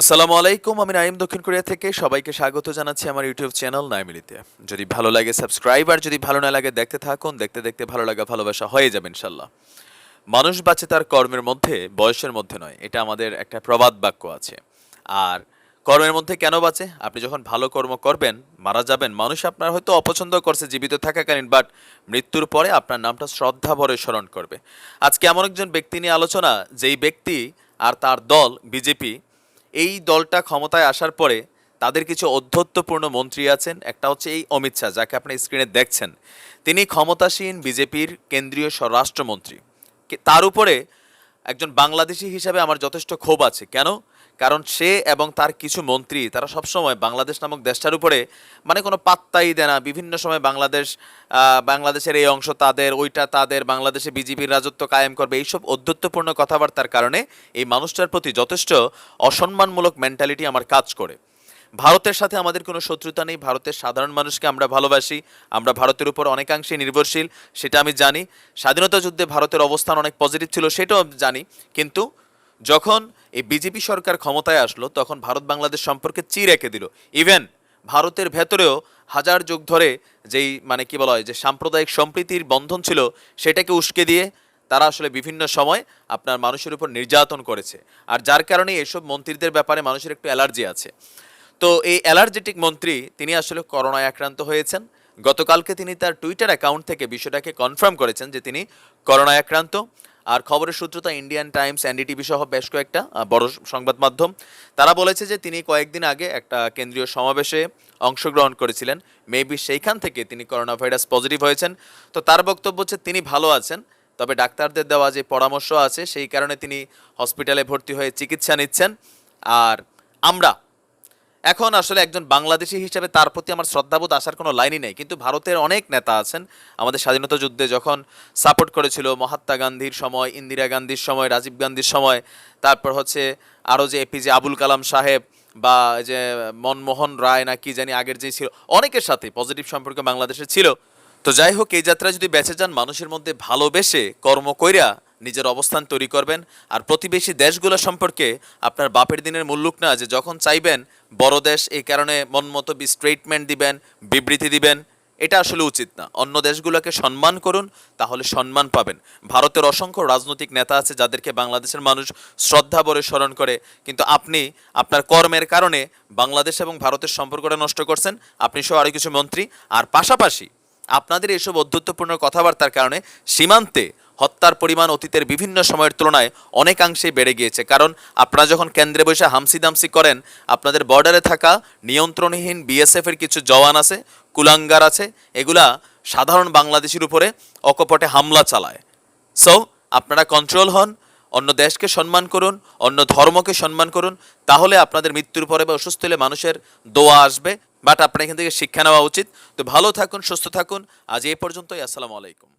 আসসালামু আলাইকুম, আমি নাইম দক্ষিণ কোরিয়া থেকে। সবাইকে স্বাগত জানাচ্ছি আমার ইউটিউব চ্যানেল নাইমিলিতে যদি ভালো লাগে সাবস্ক্রাইব, আর যদি ভালো না লাগে দেখতে থাকুন, দেখতে দেখতে ভালো লাগা, ভালোবাসা হয়ে যাবে ইনশাল্লাহ মানুষ বাঁচে তার কর্মের মধ্যে, বয়সের মধ্যে নয়। এটা আমাদের একটা প্রবাদ বাক্য আছে। আর কর্মের মধ্যে কেন বাঁচে? আপনি যখন ভালো কর্ম করবেন, মারা যাবেন, মানুষ আপনার হয়তো অপছন্দ করছে জীবিত থাকাকালীন, বাট মৃত্যুর পরে আপনার নামটা শ্রদ্ধা ভরে স্মরণ করবে। আজকে এমন একজন ব্যক্তি নিয়ে আলোচনা, যেই ব্যক্তি আর তার দল, বিজেপি এই দলটা ক্ষমতায় আসার পরে তাদের কিছু অধ্যত্বপূর্ণ মন্ত্রী আছেন, একটা হচ্ছে এই অমিত শাহ, যাকে আপনি স্ক্রিনে দেখছেন। তিনি ক্ষমতাসীন বিজেপির কেন্দ্রীয় স্বরাষ্ট্রমন্ত্রী। তার উপরে একজন বাংলাদেশি হিসাবে আমার যথেষ্ট ক্ষোভ আছে। কেন? কারণ সে এবং তার কিছু মন্ত্রী, তারা সবসময় বাংলাদেশ নামক দেশটার উপরে মানে কোনো পাত্তাই দেয় না। বিভিন্ন সময় বাংলাদেশ বাংলাদেশের এই অংশ তাদের, ওইটা তাদের, বাংলাদেশে বিজেপির রাজত্ব কায়েম করবে, এইসব অধ্যত্বপূর্ণ কথাবার্তার কারণে এই মানুষটার প্রতি যথেষ্ট অসম্মানমূলক মেন্টালিটি আমার কাজ করে। ভারতের সাথে আমাদের কোনো শত্রুতা নেই। ভারতের সাধারণ মানুষকে আমরা ভালোবাসি। আমরা ভারতের উপর অনেকাংশে নির্ভরশীল, সেটা আমি জানি। স্বাধীনতা যুদ্ধে ভারতের অবস্থান অনেক পজিটিভ ছিল, সেটাও জানি। কিন্তু যখন এই বিজেপি সরকার ক্ষমতায় আসলো, তখন ভারত বাংলাদেশ সম্পর্কে চি রেখে দিল। ইভেন ভারতের ভেতরেও হাজার যুগ ধরে যেই মানে কি বলা হয়, যে সাম্প্রদায়িক সম্প্রীতির বন্ধন ছিল, সেটাকে উস্কে দিয়ে তারা আসলে বিভিন্ন সময় আপনার মানুষের উপর নির্যাতন করেছে। আর যার কারণে এসব মন্ত্রীদের ব্যাপারে মানুষের একটু অ্যালার্জি আছে। তো এই অ্যালার্জেটিক মন্ত্রী, তিনি আসলে করোনায় আক্রান্ত হয়েছেন। গতকালকে তিনি তার টুইটার অ্যাকাউন্ট থেকে বিষয়টাকে কনফার্ম করেছেন যে তিনি করোনায় আক্রান্ত। আর খবরের সূত্রতা ইন্ডিয়ান টাইমস, এনডিটিভি সহ বেশ কয়েকটা বড় সংবাদ মাধ্যম। তারা বলেছে যে তিনি কয়েকদিন আগে একটা কেন্দ্রীয় সমাবেশে অংশগ্রহণ করেছিলেন। মেবি সেইখান থেকে তিনি করোনা ভাইরাস পজিটিভ হয়েছেন। তো তার বক্তব্য হচ্ছে, তিনি ভালো আছেন, তবে ডাক্তারদের দেওয়া যে পরামর্শ আছে, সেই কারণে তিনি হসপিটালে ভর্তি হয়ে চিকিৎসা নিচ্ছেন। আর আমরা এখন আসলে একজন বাংলাদেশি হিসেবে তার প্রতি আমার শ্রদ্ধাবোধ আসার কোনো লাইনই নেই। কিন্তু ভারতের অনেক নেতা আছেন। আমাদের স্বাধীনতা যুদ্ধে যখন সাপোর্ট করেছিল মহাত্মা গান্ধীর সময়, ইন্দিরা গান্ধীর সময়, রাজীব গান্ধীর সময়, তারপর হচ্ছে আরও যে এপিজে আবুল কালাম সাহেব বা যে মনমোহন রায় না কি জানি আগের যে ছিল, অনেকের সাথে পজিটিভ সম্পর্ক বাংলাদেশে ছিল। তো যাই হোক, এই যাত্রা যদি বেঁচে যান, মানুষের মধ্যে ভালোবেসে কর্ম কইরা নিজের অবস্থান তৈরি করবেন। আর প্রতিবেশী দেশগুলো সম্পর্কে আপনার বাপের দিনের মুল্লুক না, যে যখন চাইবেন, বড় দেশ এই কারণে মন মনমতো স্টেটমেন্ট দিবেন, বিবৃতি দিবেন, এটা আসলে উচিত না। অন্য দেশগুলোকে সম্মান করুন, তাহলে সম্মান পাবেন। ভারতের অসংখ্য রাজনৈতিক নেতা আছে যাদেরকে বাংলাদেশের মানুষ শ্রদ্ধা ভরে স্মরণ করে, কিন্তু আপনি আপনার কর্মের কারণে বাংলাদেশ এবং ভারতের সম্পর্কটা নষ্ট করছেন, আপনি সহ আরও কিছু মন্ত্রী। আর পাশাপাশি আপনাদের এসব অধ্যত্বপূর্ণ কথাবার্তার কারণে সীমান্তে হত্যার পরিমাণ অতীতের বিভিন্ন সময়ের তুলনায় অনেকাংশেই বেড়ে গিয়েছে। কারণ আপনারা যখন কেন্দ্রে বসে হামসি দামসি করেন, আপনাদের বর্ডারে থাকা নিয়ন্ত্রণহীন বিএসএফ এর কিছু জওয়ান আছে, কুলাঙ্গার আছে, এগুলা সাধারণ বাংলাদেশের উপরে অকপটে হামলা চালায়। সো আপনারা কন্ট্রোল হন, অন্য দেশকে সম্মান করুন, অন্য ধর্মকে সম্মান করুন, তাহলে আপনাদের মৃত্যুর পরে বা অসুস্থ হলে মানুষের দোয়া আসবে। বাট আপনার এখান থেকে শিক্ষা নেওয়া উচিত। তো ভালো থাকুন, সুস্থ থাকুন। আজ এই পর্যন্তই, আসসালামু আলাইকুম।